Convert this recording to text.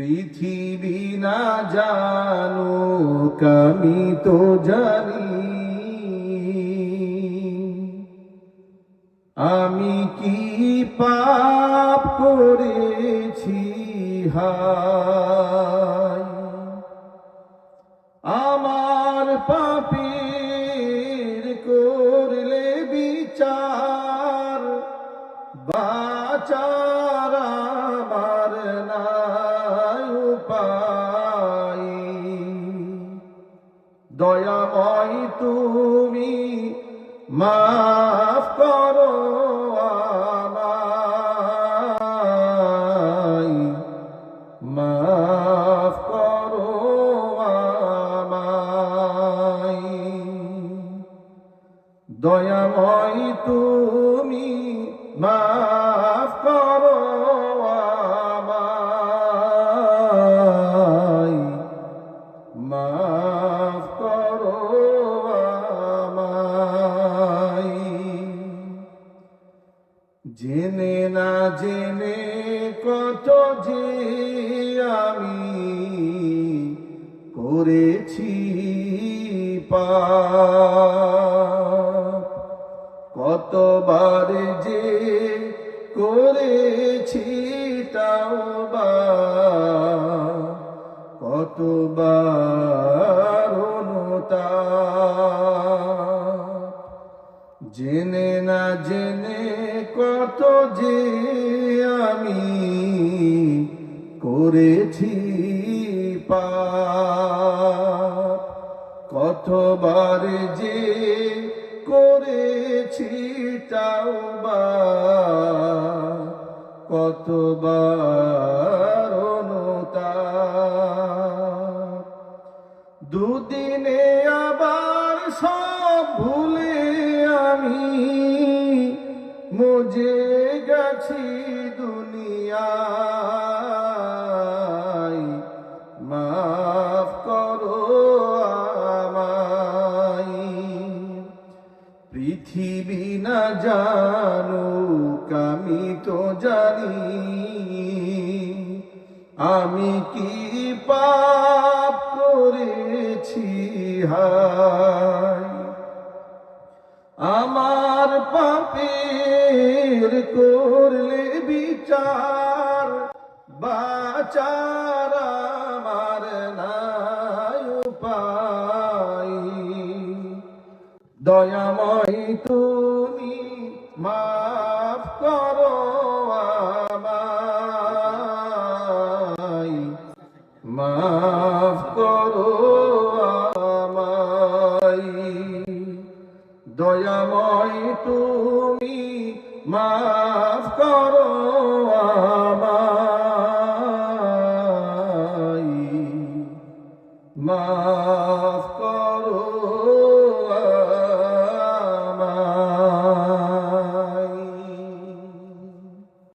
পৃথিবী না জানো আমি তো জানি। আমি কি পাপ করেছি? হায়। আমার পাপের করলে বিচার, বাচার দয়াময় তুমি মাফ করো আমায়। মাফ করো আমায়। দয়াময় তুমি মাফ জেনে না জেনে কত যে আমি করেছি কতবার যে করেছি তাওবা কতবার জেনে না জেনে কত যে আমি করেছি পাপ। কতবার যে করেছি তাওবা কতবার দুদিনে আবার সব মজে গেছি দুনিয়ায়। মাফ করো আমায়। পৃথিবী না জানুক, আমি তো জানি। আমি কি পাপ করেছি, হায়। আমার পাপের করলে বিচার বাচার আমার নাই উপায়। দয়াময় তুমি মাফ করো আমায় মাফ করো দয়াময় তুমি মাফ করো আমার